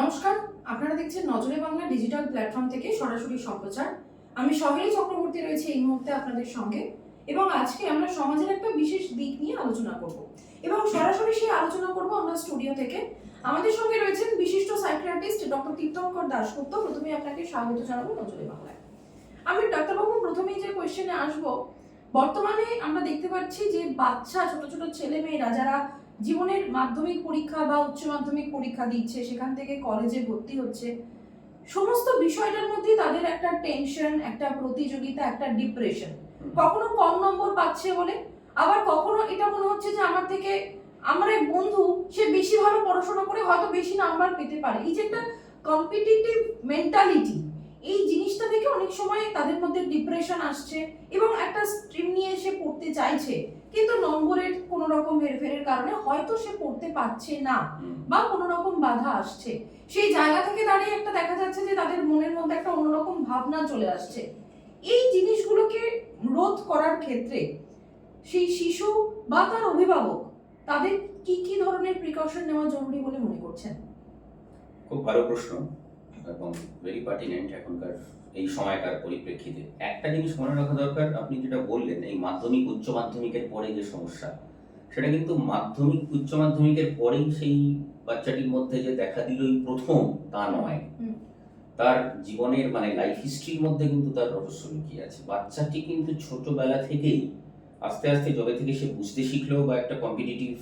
নমস্কার, আপনারা দেখছেন নজরে বাংলা ডিজিটাল প্ল্যাটফর্ম থেকে সরাসরি সম্প্রচার। আমি সহেলি চক্রবর্তী রয়েছে এই মুহূর্তে আপনাদের সঙ্গে এবং আজকে আমরা সমাজের একটা বিশেষ দিক নিয়ে আলোচনা করব। এবং সরাসরি সেই আলোচনা করব আমরা স্টুডিও থেকে। আমাদের সঙ্গে রয়েছেন বিশিষ্ট সাইকিয়াট্রিস্ট ডক্টর তীর্থঙ্কর দাশগুপ্ত। প্রথমে আপনাকে স্বাগত জানাব নজরে বাংলায়। আমি ডাক্তারবাবু, প্রথমেই যে কোয়েশ্চেনে আসব, বর্তমানে আমরা দেখতে পাচ্ছি যে বাচ্চা, ছোট ছোট ছেলে মেয়েরা যারা জীবনের মাধ্যমিক পরীক্ষা বা উচ্চ মাধ্যমিক পরীক্ষা দিচ্ছে সেখান থেকে কলেজে ভর্তি হচ্ছে সমস্ত বিষয়টার মধ্যেই তাদের একটা টেনশন একটা প্রতিযোগিতা একটা ডিপ্রেশন কখনো কম নম্বর পাচ্ছে বলে আবার কখনো এটা মনে হচ্ছে যে আমার থেকে আমার এক বন্ধু সে বেশি ভালো পড়াশোনা করে হয়তো বেশি নাম্বার পেতে পারে। এই যে একটা কম্পিটিটিভ মেন্টালিটি এই জিনিসটা থেকে অনেক সময় তাদের মধ্যে ডিপ্রেশন আসছে এবং একটা স্ট্রিম নিয়ে এসে পড়তে চাইছে। কিন্তু নম্বরের কোনো রকম হেরফেরের কারণে হয়তো সে পড়তে পারছে না বা কোনো রকম বাধা আসছে। সেই জায়গা থেকে দাঁড়িয়ে একটা দেখা যাচ্ছে যে তাদের মনের মধ্যে একটা অন্যরকম ভাবনা চলে আসছে। এই জিনিসগুলোকে রোধ করার ক্ষেত্রে সেই শিশু বা তার অভিভাবক তাদের কি কি ধরনের প্রিকশন নেওয়া জরুরি বলে মনে করছেন? খুব ভালো প্রশ্ন। এবং ভেরি পার্টিনেন্ট এখনকার এই সময়কার পরিপ্রেক্ষিতে। একটা জিনিস মনে রাখা দরকার আপনি যেটা বললেন এই মাধ্যমিক উচ্চ মাধ্যমিকের পরে যে সমস্যা সেটা কিন্তু মাধ্যমিক উচ্চ মাধ্যমিকের পরেই সেই বাচ্চাটির মধ্যে যে দেখা দিল এই প্রথম তা নয়। তার জীবনের মানে লাইফ হিস্ট্রির মধ্যে কিন্তু তার রহস্য লুকিয়ে আছে। বাচ্চাটি কিন্তু ছোটবেলা থেকেই আস্তে আস্তে যবে থেকে সে বুঝতে শিখলো বা একটা কম্পিটিটিভ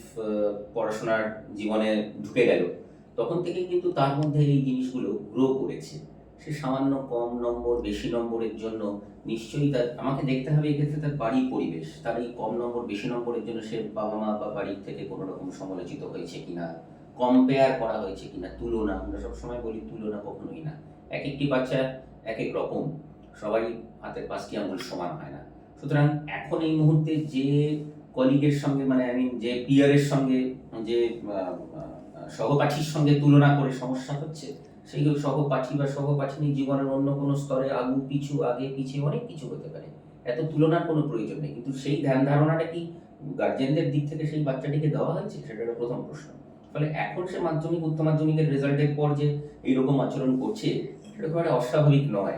পড়াশোনার জীবনে ঢুকে গেল তখন থেকে কিন্তু তার মধ্যে এই জিনিসগুলো গ্রো করেছে। সে সামান্য কম নম্বর, বেশি নম্বরের জন্য নিশ্চয়ই তার, আমাকে দেখতে হবে এক্ষেত্রে তার বাড়ির পরিবেশ। তার এই কম নম্বর, বেশি নম্বরের জন্য সে বাবা মা বা বাড়ির থেকে কোনো রকম সমালোচিত হয়েছে কিনা কম্পেয়ার করা হয়েছে কিনা, তুলনা, আমরা সবসময় বলি তুলনা কখনোই না। এক একটি বাচ্চা এক এক রকম, সবাই হাতের পাঁচটি আঙুল সমান হয় না। সুতরাং এখন এই মুহূর্তে যে কলিগের সঙ্গে মানে আই মিন যে পিয়ারের সঙ্গে, যে সহপাঠীর সঙ্গে তুলনা করে সমস্যা হচ্ছে সেই সহপাঠী বা সহপাঠিনী জীবনের অন্য কোনো স্তরে আগু, পিছু, আগে পিছিয়ে অনেক কিছু হতে পারে। এত তুলনার কোনো প্রয়োজন নেই। কিন্তু সেই ধ্যান ধারণাটা কি গার্জেনদের দিক থেকে সেই বাচ্চাটিকে দেওয়া হয়েছে? সেটা একটা প্রথম প্রশ্ন। ফলে এখন সে মাধ্যমিক, উচ্চ মাধ্যমিকের রেজাল্টের পর যে এইরকম আচরণ করছে, সেটা খুব একটা অস্বাভাবিক নয়।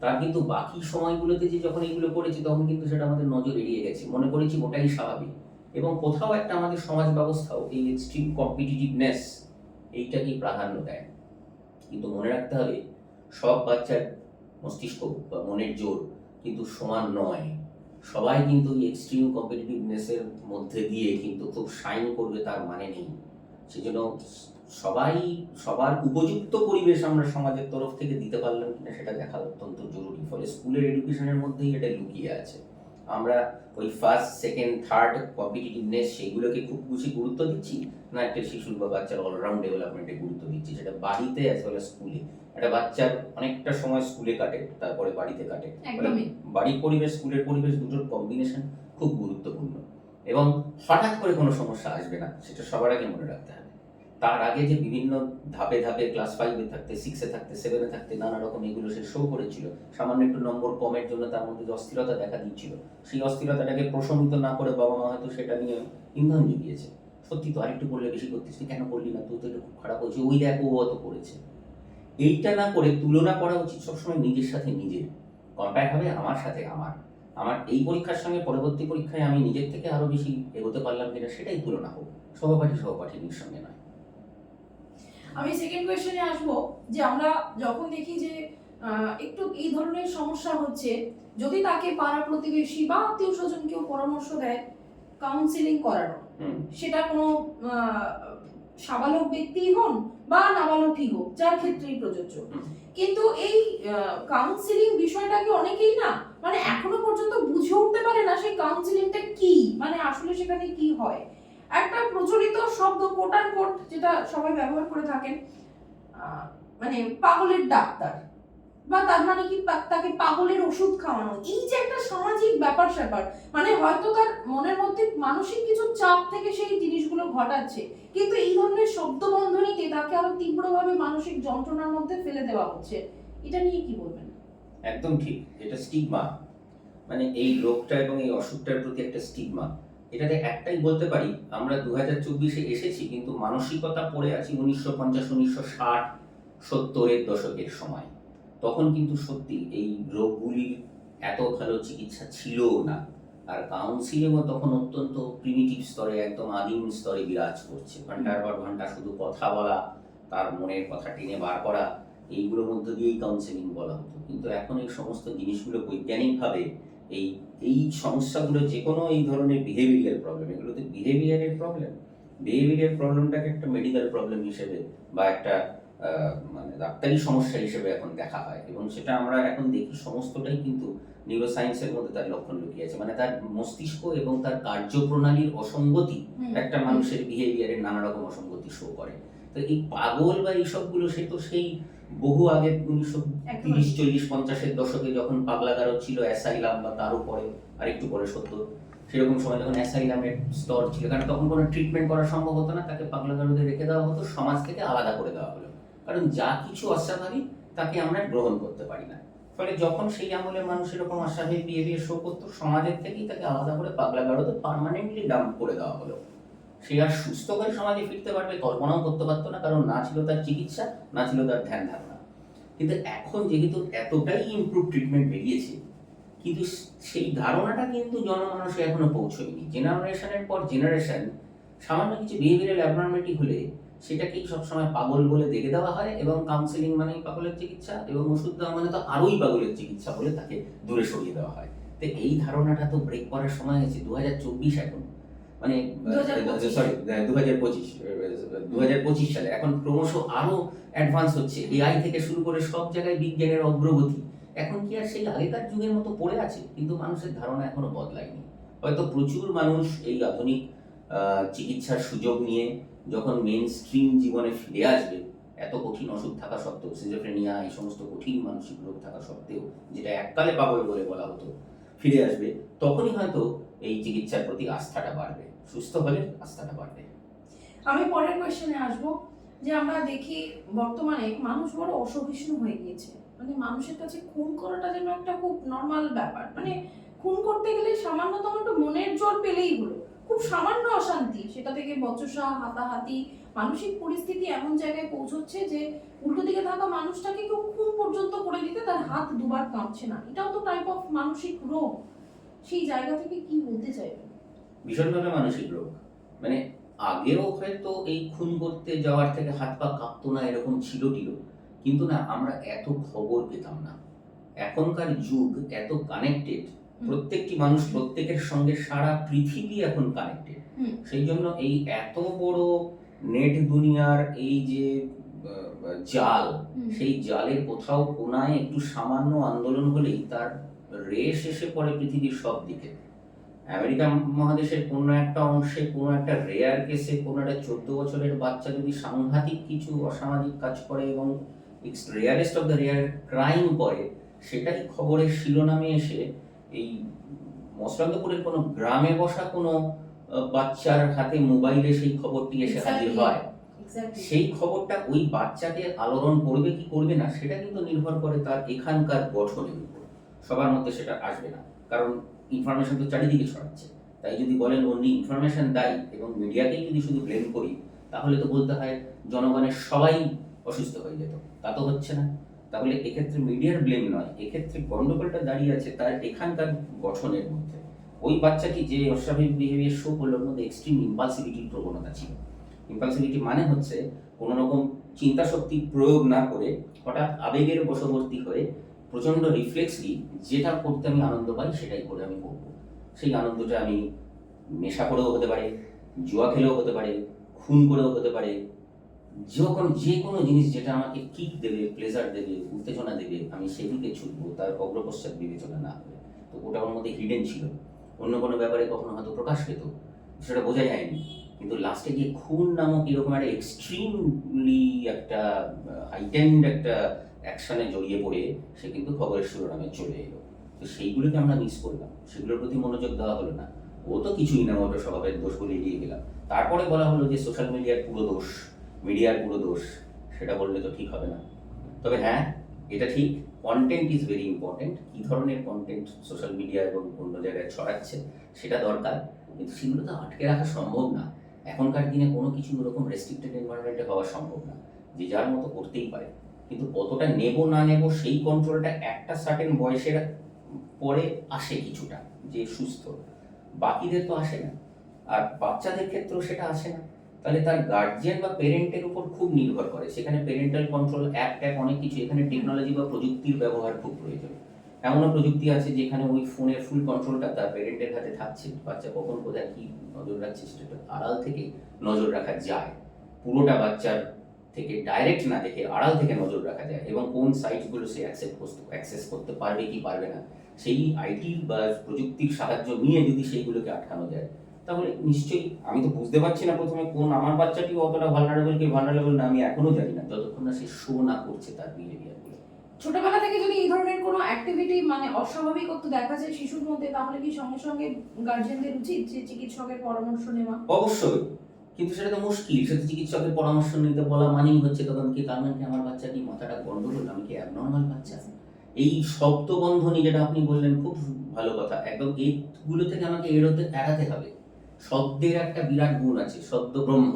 তার কিন্তু বাকি সময়গুলোতে যে যখন এইগুলো করেছি, তখন কিন্তু সেটা আমাদের নজর এড়িয়ে গেছে। মনে করেছি ওটাই স্বাভাবিক। এবং কোথাও একটা আমাদের সমাজ ব্যবস্থাও এই এক্সট্রিম কম্পিটিটিভনেস এইটাকেই প্রাধান্য দেয়। কিন্তু মনে রাখতে হবে, সব বাচ্চার মস্তিষ্ক বা মনের জোর কিন্তু সমান নয়। সবাই কিন্তু এই এক্সট্রিম কম্পিটিটিভনেসের মধ্যে দিয়ে কিন্তু খুব শাইন করবে তার মানে নেই। সেজন্য সবাই, সবার উপযুক্ত পরিবেশ আমরা সমাজের তরফ থেকে দিতে পারলাম কিনা সেটা দেখা অত্যন্ত জরুরি, ফলে স্কুলের এডুকেশনের মধ্যেই এটা লুকিয়ে আছে। আমরা ওই ফার্স্ট সেকেন্ড থার্ড কম্পিটিটিভনেস সেইগুলোকে খুব বেশি গুরুত্ব দিচ্ছি না একটা শিশুর বা বাচ্চার অলরাউন্ড ডেভেলপমেন্টে গুরুত্ব দিচ্ছি? সেটা বাড়িতে অ্যাজ ওয়েল স্কুলে একটা বাচ্চার অনেকটা সময় স্কুলে কাটে তারপরে বাড়িতে কাটে। বাড়ির পরিবেশ স্কুলের পরিবেশ দুটোর কম্বিনেশন খুব গুরুত্বপূর্ণ। এবং হঠাৎ করে কোনো সমস্যা আসবে না সেটা সবার আগে মনে রাখতে হবে। তার আগে যে বিভিন্ন ধাপে ধাপে ক্লাস ফাইভে থাকতে সিক্সে থাকতে সেভেনে থাকতে নানা রকম এগুলো সে শো করেছিল। সামান্য একটু নম্বর কমের জন্য তার মধ্যে যে অস্থিরতা দেখা দিচ্ছিল, সেই অস্থিরতাটাকে প্রশমিত না করে বাবা মা হয়তো সেটা নিয়ে ইন্ধন জুগিয়েছে। সত্যি তো আরেকটু করলে বেশি করতিস কেন করলি না? তুই তো এটা খুব খারাপ হয়েছে। ওই দেখ, ও অত করেছে। এইটা না করে তুলনা করা উচিত সবসময় নিজের সাথে নিজের। কম্পেয়ার হবে আমার সাথে আমার। আমার এই পরীক্ষার সঙ্গে পরবর্তী পরীক্ষায় আমি নিজের থেকে আরও বেশি এগোতে পারলাম কিনা সেটাই তুলনা হোক। সহপাঠী সহপাঠিনীর সঙ্গে নয়। আমি সেকেন্ড কোয়েশ্চেনে আসব যে আমরা যখন দেখি যে একটু এই ধরনের সমস্যা হচ্ছে যদি তাকে পাড়া প্রতিবেশী বা আত্মীয় স্বজন কেউ পরামর্শ দেয় কাউন্সিলিং করানো সেটা কোনো সাবালক ব্যক্তিই হন বা নাবালকই হোক যার ক্ষেত্রেই প্রযোজ্য। কিন্তু এই কাউন্সিলিং বিষয়টাকে অনেকেই না মানে এখনও পর্যন্ত বুঝে উঠতে পারে না সেই কাউন্সিলিংটা কি মানে আসলে সেখানে কি হয়। একটা প্রচলিত শব্দ কোট অ্যান্ড কোট যেটা সবাই ব্যবহার করে থাকেন মানে পাগলের ডাক্তার বা তার মানে কি তাকে পাগলের ওষুধ খাওয়ানো। এই যে একটা সামাজিক ব্যাপার স্যাপার মানে হয়তো তার মনের মধ্যে মানসিক কিছু চাপ থেকে সেই জিনিসগুলো ঘটাচ্ছে, কিন্তু এই ধরনের শব্দ বন্ধনীতে তাকে আরও তীব্রভাবে মানসিক যন্ত্রণার মধ্যে ফেলে দেওয়া হচ্ছে। এটা নিয়ে কি বলবেন? একদম ঠিক, এটা স্টিগমা মানে এই রোগটা এবং এই অসুখটার প্রতি একটা স্টিগমা এটাতে একটাই বলতে পারি, আমরা দু হাজার চব্বিশে এসেছি, কিন্তু মানসিকতা পড়ে আছি উনিশশো পঞ্চাশ, উনিশশো ষাট, সত্তরের দশকের সময়। তখন কিন্তু সত্যি এই রোগগুলির এত ভালো চিকিৎসা ছিল না। আর কাউন্সিলিংও তখন অত্যন্ত প্রিমিটিভ স্তরে, একদম আদিম স্তরে বিরাজ করছে। ঘণ্টার পর ঘণ্টা শুধু কথা বলা, তার মনের কথা টেনে বার করা, এইগুলোর মধ্যে দিয়েই কাউন্সেলিং বলা হতো। কিন্তু এখন এই সমস্ত জিনিসগুলো বৈজ্ঞানিকভাবে এই এই সমস্যাগুলো যে কোনো এই ধরনের বিহেভিয়ার প্রবলেম এগুলো তো বিহেভিয়ারের প্রবলেম বিহেভিয়ার প্রবলেমটাকে একটা মেডিকেল প্রবলেম হিসেবে বা একটা মানে ডাক্তারি সমস্যা হিসেবে এখন দেখা হয় এবং সেটা আমরা এখন দেখি সমস্তটাই কিন্তু নিউরোসায়েন্সের মধ্যে তার লক্ষণ লুকিয়ে আছে। মানে তার মস্তিষ্ক এবং তার কার্যপ্রণালীর অসঙ্গতি একটা মানুষের বিহেভিয়ারের নানা রকম অসঙ্গতি শো করে। তো এই পাগল বা এইসবগুলো? সে তো সেই বহু আগে উনিশশো তিরিশ চল্লিশ পঞ্চাশের দশকে যখন পাগলাগারো ছিল অ্যাসাইলাম বা তার উপরে আর একটু পরে সত্তর সেরকম সময় যখন অ্যাসাইলামের স্তর ছিল কারণ তখন কোনো ট্রিটমেন্ট করা সম্ভব হতো না তাকে পাগলাগারোতে রেখে দেওয়া হতো সমাজ থেকে আলাদা করে দেওয়া হলো। কারণ যা কিছু অস্বাভাবিক তাকে আমরা গ্রহণ করতে পারি না। ফলে যখন সেই আমলে মানুষ এরকম অস্বাভাবিক বিহেভিয়ার শো করতো সমাজের থেকেই তাকে আলাদা করে পাগলাগারোতে পার্মানেন্টলি ডাম্প করে দেওয়া হলো। সে আর সুস্থ হয়ে সমাজে ফিরতে পারবে, কল্পনাও করতে পারতো না, কারণ না ছিল তার চিকিৎসা, না ছিল তার ধ্যান ধারণা কিন্তু এখন যেহেতু এতটাই ইমপ্রুভ ট্রিটমেন্ট বেরিয়েছে, কিন্তু সেই ধারণাটা কিন্তু জনমানসে এখনও পৌঁছয়নি। জেনারেশনের পর জেনারেশন সামান্য কিছু বিহেভিয়ারাল অ্যাবনর্মালিটি হলে সেটাকেই সবসময় পাগল বলে দেখে দেওয়া হয় এবং কাউন্সিলিং মানেই পাগলের চিকিৎসা এবং ওষুধ দেওয়া মানে তো আরোই পাগলের চিকিৎসা বলে তাকে দূরে সরিয়ে দেওয়া হয়। তো এই ধারণাটা তো ব্রেক করার সময় হয়েছে, দু হাজার চব্বিশ এখন। মানে সরি দু হাজার পঁচিশ। দু হাজার পঁচিশ সালে। এখন ক্রমশ আরও অ্যাডভান্স হচ্ছে। এআই থেকে শুরু করে সব জায়গায় বিজ্ঞানের অগ্রগতি। এখন কি আর সেই আগেকার যুগের মতো পড়ে আছে? কিন্তু মানুষের ধারণা এখনও বদলায়নি। হয়তো প্রচুর মানুষ এই আধুনিক চিকিৎসার সুযোগ নিয়ে যখন মেন স্ট্রিম জীবনে ফিরে আসবে এত কঠিন অসুখ থাকা সত্ত্বেও সিজোফ্রেনিয়া এই সমস্ত কঠিন মানসিক রোগ থাকা সত্ত্বেও যেটা এককালে পাগল বলে বলা হতো ফিরে আসবে তখনই হয়তো এই চিকিৎসার প্রতি আস্থাটা বাড়বে। সুস্থ হলে আস্থাটা বাড়বে। আমি পরের কোয়েশ্চেনে আসব, যে আমরা দেখি বর্তমানে মানুষ বড় অসহিষ্ণু হয়ে গিয়েছে। মানে মানুষের কাছে খুন করাটা যেন একটা খুব নর্মাল ব্যাপার। মানে খুন করতে গেলে সামান্যতম একটু মনের জোর পেলেই হলো। খুব সামান্য অশান্তি, সেটা থেকে বচসা, হাতাহাতি, মানসিক পরিস্থিতি এমন জায়গায় পৌঁছচ্ছে যে উল্টো দিকে থাকা মানুষটাকে কেউ খুন পর্যন্ত করে দিতে তার হাত দুবার কাঁপছে না। এটাও তো টাইপ অফ মানসিক রোগ। সেই জায়গা থেকে কি বলতে চাইবেন ভীষণভাবে মানসিক রোগ। মানে আগেও হয়তো এই খুন করতে যাওয়ার থেকে হাত পা কাঁপতো না এরকম ছিল টিল কিন্তু না আমরা এত খবর পেতাম না। এখনকার যুগ এত কানেক্টেড প্রত্যেকটি মানুষ প্রত্যেকের সঙ্গে সারা পৃথিবী এখন কানেক্টেড সেই জন্য এই এত বড় নেট দুনিয়ার এই যে জাল সেই জালের কোথাও কোনায় একটু সামান্য আন্দোলন হলেই তার রেশ এসে পড়ে পৃথিবীর সব দিকে। আমেরিকা মহাদেশের কোনো একটা অংশে কোনো একটা রেয়ার কেসে কোনো একটা চোদ্দ বছরের বাচ্চা যদি সাংঘাতিক কিছু অসামাজিক কাজ করে এবং rarest of the rare crime করে সেটাই খবরের শিরোনামে এসে এই মসলান্দপুরের কোনো গ্রামে বসা কোনো বাচ্চার হাতে মোবাইলে সেই খবরটি এসে হাজির. হয়। সেই খবরটা ওই বাচ্চাকে আলোড়ন করবে কি করবে না সেটা কিন্তু নির্ভর করে তার এখানকার গঠনের উপর। সবার মধ্যে সেটা আসবে না। কারণ ইনফরমেশন তো চারিদিকে ছড়াচ্ছে। তাই যদি বলেন অনলি ইনফরমেশন দায়ী এবং মিডিয়াকেই যদি শুধু ব্লেম করি, তাহলে তো বলতে হয় জনগণের সবাই অসুস্থ হয়ে যেত। তা তো হচ্ছে না। তাহলে এক্ষেত্রে মিডিয়ার ব্লেম নয়, এক্ষেত্রে গণ্ডগোলটা দাঁড়িয়ে আছে তার এখানকার গঠনের মধ্যে। ওই বাচ্চাটি যে অস্বাভাবিক বিহেভিয়ার শো করল, ওর মধ্যে এক্সট্রিম ইম্পালসিভিটির প্রবণতা ছিল। ইম্পালসিভিটি মানে হচ্ছে কোনো রকম চিন্তা শক্তি প্রয়োগ না করে হঠাৎ আবেগের বশবর্তী হয়ে প্রচণ্ড রিফ্লেক্সলি যেটা করতে আমি আনন্দ পাই সেটাই করে আমি করব। সেই আনন্দটা আমি নেশা করেও হতে পারে, জুয়া খেলেও হতে পারে, খুন করেও হতে পারে, যখন যে কোনো জিনিস যেটা আমাকে কিক দেবে প্লেজার দেবে, উত্তেজনা দেবে, আমি সেদিকে ছুটবো, তার অগ্রপশ্চাৎ বিবেচনা না হবে তো ওটা ওর মধ্যে হিডেন ছিল। অন্য কোনো ব্যাপারে কখনো হয়তো প্রকাশ পেত, সেটা বোঝা যায়নি। কিন্তু লাস্টে গিয়ে খুন নামক এরকম একটা এক্সট্রিমলি একটা হাইটেন্ড একটা অ্যাকশনে জড়িয়ে পড়ে সে কিন্তু খবরের শিরোনামে চলে এলো। তো সেইগুলোকে আমরা মিস করলাম। সেগুলোর প্রতি মনোযোগ দেওয়া হলো না। ও তো কিছুই না ওটা স্বভাবের দোষ বলে এড়িয়ে গেলাম। তারপরে বলা হলো যে সোশ্যাল মিডিয়ার পুরো দোষ মিডিয়ার পুরো দোষ, সেটা বললে তো ঠিক হবে না। তবে হ্যাঁ এটা ঠিক। কন্টেন্ট ইজ ভেরি ইম্পর্টেন্ট কী ধরনের কন্টেন্ট সোশ্যাল মিডিয়া এবং অন্য জায়গায় ছড়াচ্ছে, সেটা দরকার। কিন্তু সেগুলো তো আটকে রাখা সম্ভব না। এখনকার দিনে কোনো কিছু ওরকম রেস্ট্রিক্টেড এনভায়রনমেন্টে হওয়া সম্ভব না। যে যার মতো করতেই পারে। কিন্তু কতটা নেব না নেব সেই কন্ট্রোলটা একটা সার্টেন বয়সের পরে আসে কিছুটা, যে সুস্থ। বাকিদের তো আসে না। আর বাচ্চাদের ক্ষেত্রেও সেটা আসে না। তাহলে তার গার্জিয়ান বা পেরেন্টের উপর খুব নির্ভর করে। সেখানে পেরেন্টাল কন্ট্রোল অ্যাপ ট্যাপ অনেক কিছু। এখানে টেকনোলজি বা প্রযুক্তির ব্যবহার খুব প্রয়োজন। এমনও প্রযুক্তি আছে যেখানে ওই ফোনের ফুল কন্ট্রোলটা তার পেরেন্টের হাতে থাকছে। বাচ্চা কখন কোথায় কি নজর রাখছে সেটা আড়াল থেকে নজর রাখা যায়। পুরোটা বাচ্চার থেকে ডাইরেক্ট না দেখে আড়াল থেকে নজর রাখা যায় এবং কোন সাইটগুলো সে অ্যাক্সেস করতে অ্যাক্সেস করতে পারবে কি পারবে না সেই আইটি বা প্রযুক্তির সাহায্য নিয়ে যদি সেইগুলোকে আটকানো যায় তাহলে নিশ্চয়ই আমি তো বুঝতে পারছি না প্রথমে কোন আমার বাচ্চাটি অতটা ভালনারেবল কি ভালনারেবল না আমি এখনও জানি না যতক্ষণ না সে শো না করছে তার বিহেভিয়ারগুলো। ছোটবেলা থেকে যদি এই ধরনের কোনো অ্যাক্টিভিটি মানে অস্বাভাবিকত্ব দেখা যায় শিশুর মধ্যে তাহলে কি সঙ্গে সঙ্গে গার্জিয়ানদের উচিত যে চিকিৎসকের পরামর্শ নেওয়া? অবশ্যই। কিন্তু সেটা তো মুশকিল সেটা চিকিৎসকের পরামর্শ নিতে বলা মানেই হচ্ছে তখন কি তার মানে কি আমার বাচ্চা কি মাথাটা গন্ডগোল আমি কি অ্যাবনর্মাল বাচ্চা? এই শব্দ বন্ধনী যেটা আপনি বললেন খুব ভালো কথা একদম এইগুলো থেকে আমাকে এড়োতে এড়াতে হবে। শব্দের একটা বিরাট গুণ আছে শব্দ ব্রহ্ম।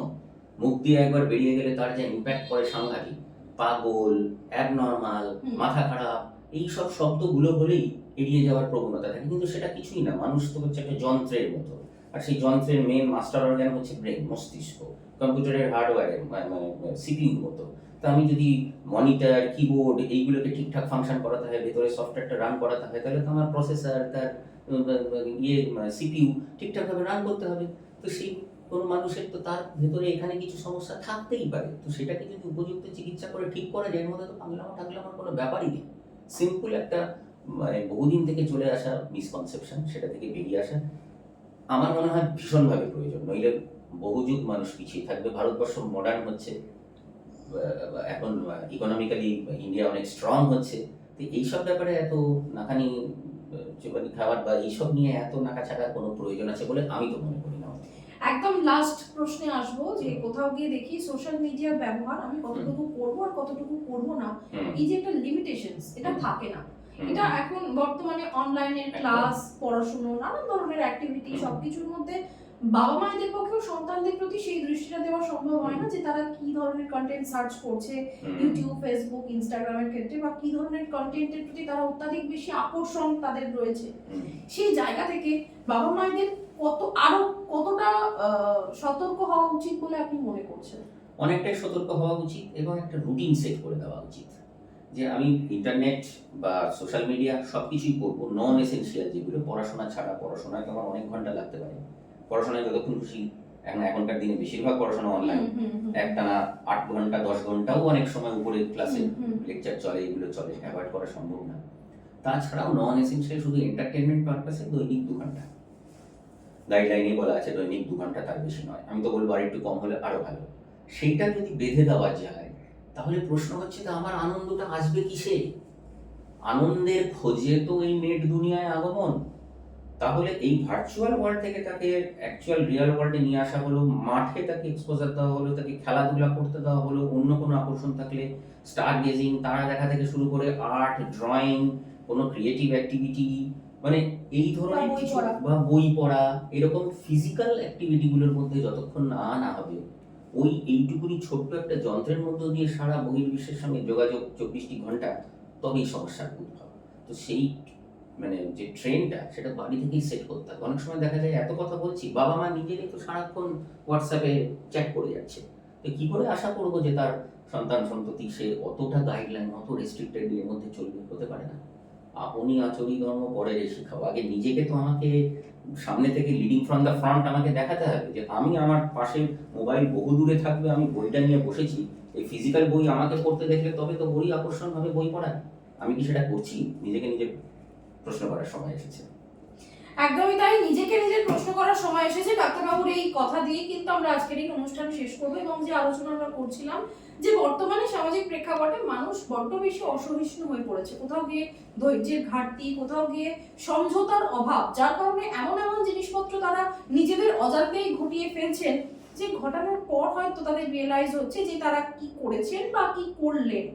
মুখ দিয়ে একবার বেরিয়ে গেলে তার যে ইম্প্যাক্ট করে সাংঘাতিক পাগল অ্যাবনর্মাল। মাথা খারাপ এই সব শব্দগুলো হলেই এড়িয়ে যাওয়ার প্রবণতা থাকে। কিন্তু সেটা কিছুই না মানুষ তো হচ্ছে একটা যন্ত্রের মতো। আর সেই যন্ত্রের মেন মাস্টার অর্গান হচ্ছে ব্রেন মস্তিষ্ক, কম্পিউটারের হার্ডওয়্যারের মানে সিপিইউর মতো। তা আমি যদি মনিটর কিবোর্ড এইগুলোকে ঠিকঠাক ফাংশন করাতে হয়, ভেতরে সফটওয়্যারটা রান করাতে হয়, তাহলে তো আমার প্রসেসর তার ইয়ে সিপিইউ ঠিকঠাকভাবে রান করতে হবে। তো সেই কোনো মানুষের তো তার ভেতরে এখানে কিছু সমস্যা থাকতেই পারে। তো সেটাকে যদি উপযুক্ত চিকিৎসা করে ঠিক করা যায়, এর মধ্যে তো পাগলামো টাগলামোর কোনো ব্যাপারই নেই। সিম্পল একটা মানে বহুদিন থেকে চলে আসা মিসকনসেপশন সেটা থেকে বেরিয়ে আসা। আমার মনে হয় ভীষণভাবে প্রয়োজন। নইলে বহু যুগ মানুষ পিছিয়ে থাকবে। ভারতবর্ষ মডার্ন হচ্ছে। এখন ইকোনমিক্যালি ইন্ডিয়া অনেক স্ট্রং হচ্ছে। তো এইসব ব্যাপারে এত নাকানি চিবানি খাবার বা এইসব নিয়ে এত নাকা কোনো প্রয়োজন আছে বলে আমি তো মনে করি না। একদম লাস্ট প্রশ্নে আসব যে কোথাও গিয়ে দেখি সোশ্যাল মিডিয়ার ব্যবহার আমি কতটুকু করব আর কতটুকু করব না এই যে একটা লিমিটেশনস এটা থাকে না। এটা এখন বর্তমানে অনলাইনের একদম। ক্লাস পড়াশুনো নানান ধরনের অ্যাক্টিভিটি সবকিছুর মধ্যে বাবা মায়েদের পক্ষেও সন্তানদের প্রতি সেই দৃষ্টিটা দেওয়া সম্ভব হয় না যে তারা কি ধরনের কন্টেন্ট সার্চ করছে ইউটিউব ফেসবুক ইনস্টাগ্রামের ক্ষেত্রে বা কি ধরনের কন্টেন্টের প্রতি তারা অত্যাধিক বেশি আকর্ষণ তাদের রয়েছে। সেই জায়গা থেকে বাবা মায়েদের কত আরও কতটা সতর্ক হওয়া উচিত বলে আপনি মনে করছেন? অনেকটাই সতর্ক হওয়া উচিত এবং একটা রুটিন সেট করে দেওয়া উচিত। যে আমি ইন্টারনেট বা সোশ্যাল মিডিয়া সব কিছুই করব নন এসেন্সিয়াল যেগুলো পড়াশোনা ছাড়া পড়াশোনায় তো আমার অনেক ঘণ্টা লাগতে পারে। পড়াশোনায় যতক্ষণ খুশি এখন এখনকার দিনে বেশিরভাগ পড়াশোনা অনলাইন। একটানা আট ঘণ্টা দশ ঘন্টাও অনেক সময় উপরে ক্লাসে। লেকচার চলে এগুলো চলে অ্যাভয়েড করা সম্ভব না। তাছাড়াও নন এসেন্সিয়াল শুধু এন্টারটেনমেন্ট পারপাসে দৈনিক দু ঘণ্টা। গাইডলাইনে বলা আছে দৈনিক দু ঘণ্টা তার বেশি নয়। আমি তো বলব আর একটু কম হলে আরও ভালো। সেইটা যদি বেঁধে দেওয়া যায় তাহলে প্রশ্ন হচ্ছে তো আমার আনন্দটা আসবে কিসে আনন্দের খোঁজে তো এই নেট দুনিয়ায় আগমন তাহলে এই ভার্চুয়াল ওয়ার্ল্ড থেকে তাকে অ্যাকচুয়াল রিয়েল ওয়ার্ল্ডে নিয়ে আসা হলো মাঠে তাকে এক্সপোজার দেওয়া হলো তাকে খেলাধুলা করতে দেওয়া হলো অন্য কোনো আকর্ষণ থাকলে স্টার গেজিং তারা দেখা থেকে শুরু করে আর্ট ড্রয়িং কোনো ক্রিয়েটিভ অ্যাক্টিভিটি মানে এই ধরনের বা বই কিছু পড়া। বা বই পড়া এরকম ফিজিক্যাল অ্যাক্টিভিটিগুলোর মধ্যে যতক্ষণ না আনা হবে ওই এইটুকুনি ছোট্ট একটা যন্ত্রের মধ্য দিয়ে সারা বহির্বিশ্বের সঙ্গে যোগাযোগ চব্বিশটি ঘণ্টা, তবেই সমস্যার উদ্ভব। তো সেই মানে যে ট্রেনটা, সেটা বাড়ি থেকেই সেট করতে হবে। অনেক সময় দেখা যায়, এত কথা বলছি বাবা মা নিজেরাই তো সারাক্ষণ হোয়াটসঅ্যাপে চ্যাট করে যাচ্ছে। তো কী করে আশা করব যে তার সন্তান সন্ততি সে অতটা গাইডলাইন অত রেস্ট্রিক্টেড এর মধ্যে চলবে? হতে পারে না। আপনি আচরি ধর্ম পরে শিখাও আগে নিজেকে তো আমাকে সামনে থেকে লিডিং ফ্রম দ্য ফ্রন্ট আমাকে দেখাতে হবে যে আমি আমার পাশে মোবাইল বহু দূরে থাকবে, আমি বইটা নিয়ে বসেছি। এই ফিজিক্যাল বই আমাকে পড়তে দেখলে তবে তো বই আকর্ষণ হবে বই পড়ায়। আমি কি সেটা করছি? নিজেকে নিজে প্রশ্ন করার সময় এসেছে। একদমই তাই। নিজেকে নিজের প্রশ্ন করার সময় এসেছে। ডাক্তারবাবুর এই কথা দিয়ে কিন্তু আমরা আজকের এই অনুষ্ঠান শেষ করব এবং যে আলোচনা আমরা করছিলাম, যে বর্তমানে সামাজিক প্রেক্ষাপটে মানুষ বড্ড বেশি অসহিষ্ণু হয়ে পড়েছে। কোথাও গিয়ে ধৈর্যের ঘাটতি, কোথাও গিয়ে সমঝোতার অভাব, যার কারণে এমন এমন জিনিসপত্র তারা নিজেদের অজান্তেই ঘটিয়ে ফেলছেন, যে ঘটানোর পর হয়তো তাদের রিয়েলাইজ হচ্ছে যে তারা কি করেছেন বা কি করলেন।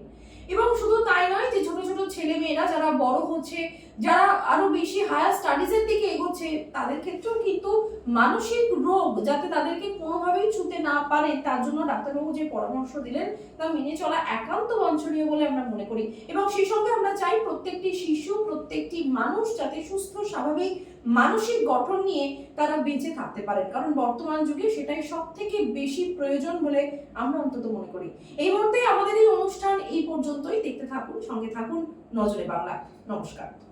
এবং শুধু তাই নয় যে ছোট ছোট ছেলে মেয়েরা যারা বড় হচ্ছে যারা আরও বেশি হায়ার স্টাডিজের দিকে এগোচ্ছে, তাদের ক্ষেত্রেও কিন্তু মানসিক রোগ যাতে তাদেরকে কোনোভাবেই ছুতে না পারে, তার জন্য ডাক্তারবাবু যে পরামর্শ দিলেন, তা মেনে চলা একান্ত বাঞ্ছনীয় বলে আমরা মনে করি। এবং সেই সঙ্গে আমরা চাই প্রত্যেকটি শিশু, প্রত্যেকটি মানুষ যাতে সুস্থ, স্বাভাবিক, মানসিক গঠন নিয়ে তারা বেঁচে থাকতে পারেন। কারণ বর্তমান যুগে সেটাই সব থেকে বেশি প্রয়োজন বলে আমরা অন্তত মনে করি। এই মুহূর্তে আমাদের এই অনুষ্ঠান এই পর্যন্তই। দেখতে থাকুন, সঙ্গে থাকুন, নজরে বাংলা। নমস্কার।